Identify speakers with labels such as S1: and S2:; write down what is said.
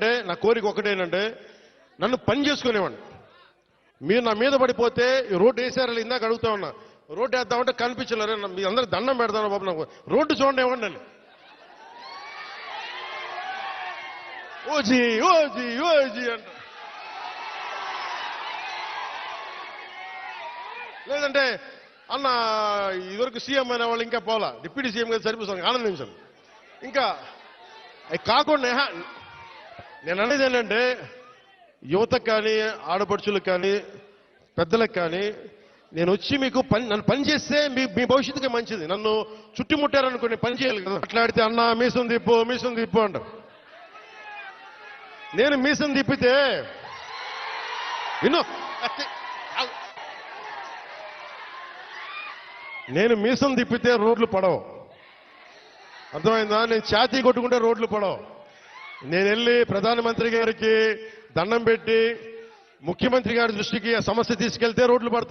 S1: అంటే నా కోరిక ఒకటేనంటే నన్ను పని చేసుకునేవాడిని. మీరు నా మీద పడిపోతే రోడ్డు వేసారని ఇందాక అడుగుతా ఉన్నా. రోడ్డు వేద్దామంటే కనిపించలేరు. మీ అందరూ దండం పెడతాను బాబు నాకు. రోడ్డు చూడండి ఇవ్వండి నన్ను ఓజీ ఓజీ ఓజీ అంట. లేదంటే అన్న ఇదివరకు సీఎం అయిన వాళ్ళు ఇంకా పోలా. డిప్యూటీ సీఎం గారు సరిపోతుంది ఆనందించాను ఇంకా కాకుండా నేను అనేది ఏంటంటే యువతకు కానీ ఆడపడుచులకు కానీ పెద్దలకు కానీ నేను వచ్చి మీకు పని నన్ను పని చేస్తే మీ మీ భవిష్యత్తుకి మంచిది. నన్ను చుట్టుముట్టారనుకోండి పని చేయాలి కదా. మాట్లాడితే అన్న మీసం తిప్పు మీసం తిప్పు అంట నేను మీసం తిప్పితే విను నేను మీసం తిప్పితే రోడ్లు పడవు. అర్థమైందా? నేను ఛాతీ కొట్టుకుంటే రోడ్లు పడవు. నేను వెళ్ళి ప్రధానమంత్రి గారికి దండం పెట్టి ముఖ్యమంత్రి గారి దృష్టికి ఆ సమస్య తీసుకెళ్తే రోడ్లు పడతాయి.